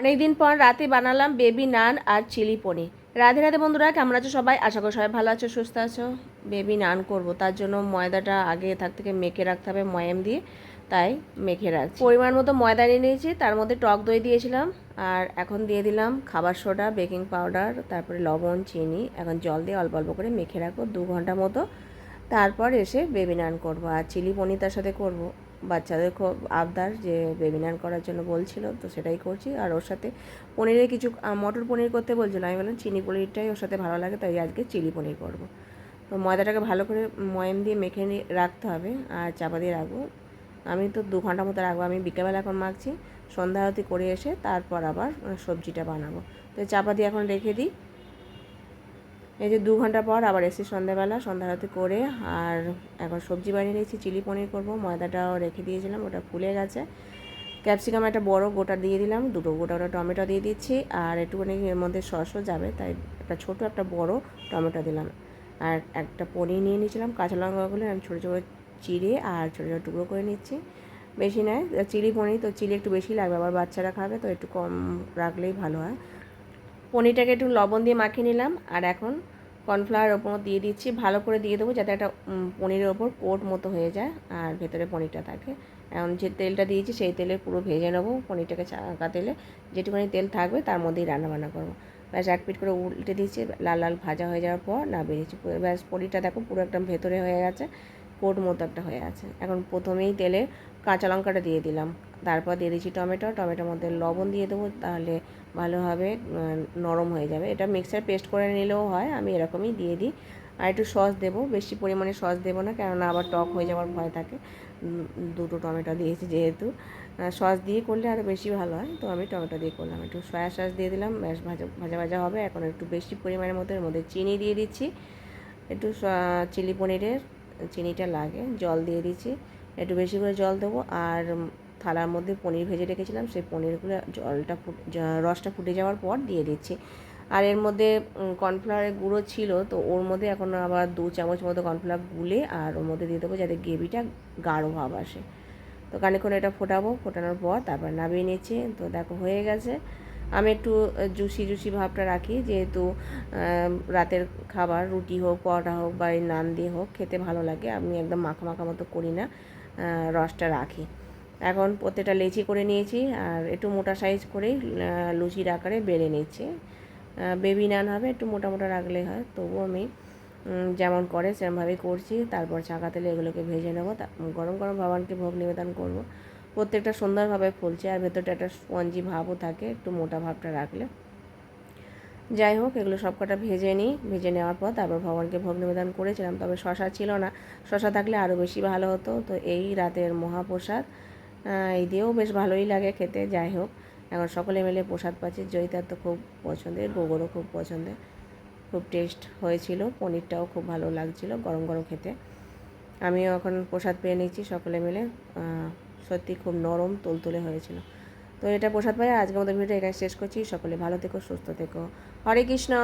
অনেকদিন পর রাতে বানালাম বেবি নান আর চিলি পনির। রাধে রাধে বন্ধুরা, কেমন আছো সবাই? আশা করি সবাই ভালো আছো, সুস্থ আছো। বেবি নান করব, তার জন্য ময়দাটা আগে থাক থেকে মেখে রাখতে হবে ময়াম দিয়ে, তাই মেখে রাখছি। পরিমাণ মতো ময়দা নিয়ে নিয়েছি, তার মধ্যে টক দই দিয়েছিলাম, আর এখন দিয়ে দিলাম খাবার সোডা, বেকিং পাউডার, তারপরে লবণ, চিনি, এখন জল দিয়ে অল্প অল্প করে মেখে রাখব দু ঘণ্টা মতো। তারপর এসে বেবি নান করব, আর চিলি পনির তার সাথে করব। বাচ্চাদের খুব আবদার যে বেবি নান করার জন্য বলছিল, তো সেটাই করছি। আর ওর সাথে পনিরের কিছু মটর পনির করতে বলছিল। আমি বললাম, চিনি পনিরটাই ওর সাথে ভালো লাগে, তাই আজকে চিলি পনির করব। তো ময়দাটাকে ভালো করে ময়াম দিয়ে মেখে রাখতে হবে আর চাপা দিয়ে রাখব। আমি তো দু ঘণ্টা মতো রাখব। আমি বিকেলবেলা এখন মাখছি, সন্ধ্যা আরতি করে এসে তারপর আবার সবজিটা বানাবো। তো চাপা দিয়ে এখন রেখে দিই। এই যে দু ঘণ্টা পর আবার এসে সন্ধ্যাবেলা সন্ধ্যা আরতি করে আর এখন সবজি বানিয়ে নিয়েছি, চিলি পনির করব, ময়দাটাও রেখে দিয়েছিলাম, ওটা ফুলে গেছে। ক্যাপসিকাম একটা বড় গোটা দিয়ে দিলাম, দুটো গোটা গোটা টমেটো দিয়ে দিচ্ছি আর একটুখানি এর মধ্যে সসও যাবে, তাই একটা ছোট একটা বড় টমেটো দিলাম। আর একটা পনির নিয়ে নিয়েছিলাম, কাঁচা লঙ্কাগুলো আমি ছোটো ছোটো চিড়ে আর ছোটো ছোটো টুকরো করে নিচ্ছি। বেশি নয়, চিলি পনির তো চিলি একটু বেশি লাগবে, আবার বাচ্চারা খাবে তো একটু কম রাখলেই ভালো হয়। পনিরটাকে একটু লবণ দিয়ে মাখিয়ে নিলাম আর এখন কর্নফ্লাওয়ার ওপর দিয়ে দিচ্ছি। ভালো করে দিয়ে দেবো যাতে একটা পনিরের ওপর কোট মতো হয়ে যায় আর ভেতরে পনিরটা থাকে। এখন যে তেলটা দিয়েছি সেই তেলে পুরো ভেজে নেব পনিরটাকে চাকা তেলে। যেটুকুনি তেল থাকবে তার মধ্যেই রান্না বান্না করব। ব্যাস, এক পিট করে উল্টে দিচ্ছি লাল লাল ভাজা হয়ে যাওয়ার পর না বেরিয়েছি। ব্যাস, পনিরটা দেখো পুরো একদম ভেতরে হয়ে গেছে, কোট মতো একটা হয়ে আছে। এখন প্রথমেই তেলে কাঁচা লঙ্কাটা দিয়ে দিলাম। তারপর দিয়ে দিচ্ছি টমেটো, টমেটোর মধ্যে লবণ দিয়ে দেবো, তাহলে ভালোভাবে নরম হয়ে যাবে। এটা মিক্সার পেস্ট করে নিলেও হয়, আমি এরকমই দিয়ে দিই। আর একটু সস দেবো, বেশি পরিমাণে সস দেবো না, কেননা আবার টক হয়ে যাওয়ার ভয় থাকে। দুটো টমেটো দিয়েছি যেহেতু। সস দিয়ে করলে আরও বেশি ভালো হয়, তো আমি টমেটো দিয়ে করলাম। একটু সয়া সস দিয়ে দিলাম, ব্যাস, ভাজা ভাজা ভাজা হবে। এখন একটু বেশি পরিমাণের মধ্যে, এর মধ্যে চিনি দিয়ে দিচ্ছি। একটু চিলি পনিরের, চিনিটা লাগে, জল দিয়ে দিচ্ছি। একটু বেশি করে জল দেবো, আর থালার মধ্যে পনির ভেজে রেখেছিলাম, সেই পনিরগুলো জলটা ফুট রসটা ফুটে যাওয়ার পর দিয়ে দিচ্ছি। আর এর মধ্যে কর্নফ্লাওয়ারের গুঁড়ো ছিল, তো ওর মধ্যে এখন আবার দু চামচ মতো কর্নফ্লাওয়ার গুলে আর ওর মধ্যে দিয়ে দেবো যাতে গ্রেভিটা গাঢ় ভাব আসে। তো খানিক্ষণ এটা ফোটাবো, ফোটানোর পর তারপর নামিয়ে নিচ্ছি। তো দেখো হয়ে গেছে। আমি একটু জুসি জুসি ভাবটা রাখি, যেহেতু রাতের খাবার, রুটি হোক, পরোটা হোক বা নান দিয়ে হোক, খেতে ভালো লাগে। আমি একদম মাখা মাখা মতো করি না রসটা রাখি। এখন প্রত্যেকটা লেচি করে নিয়েছি আর একটু মোটা সাইজ করেই লুচির আকারে বেড়ে নিচ্ছি। বেবি নান হবে, একটু মোটা মোটা রাখলে হয়, তবুও আমি যেমন করে সেরকমভাবেই করছি। তারপর চাকা তেলে এগুলোকে ভেজে নেব। গরম গরম ভগবানকে ভোগ নিবেদন করব। প্রত্যেকটা সুন্দরভাবে ফুলছে আর ভেতরটা একটা স্পঞ্জি ভাবও থাকে, একটু মোটা ভাবটা রাখলে। যাই হোক, এগুলো সব কটা ভেজে নিই। ভেজে নেওয়ার পর তারপর ভগবানকে ভোগ নিবেদন করেছিলাম, তবে শশা ছিল না। শশা থাকলে আরও বেশি ভালো হতো। তো এই রাতের মহাপ্রসাদ। এই দিয়েও বেশ ভালোই লাগে খেতে, যাই হোক। এখন সকলে মিলে প্রসাদ পাচ্ছি, জয়িতার তো খুব পছন্দের, গোগরও খুব পছন্দের। খুব টেস্ট হয়েছিল, পনিরটাও খুব ভালো লাগছিল গরম গরম খেতে। আমিও এখন প্রসাদ পেয়ে নিচ্ছি সকলে মিলে। সত্যি খুব নরম, তুলতুলে হয়েছিল। তো এটা প্রসাদ পাই, আজকের মতো ভিডিও এখানে শেষ করছি। সকলে ভালো থেকো, সুস্থ থেকো। হরে কৃষ্ণ!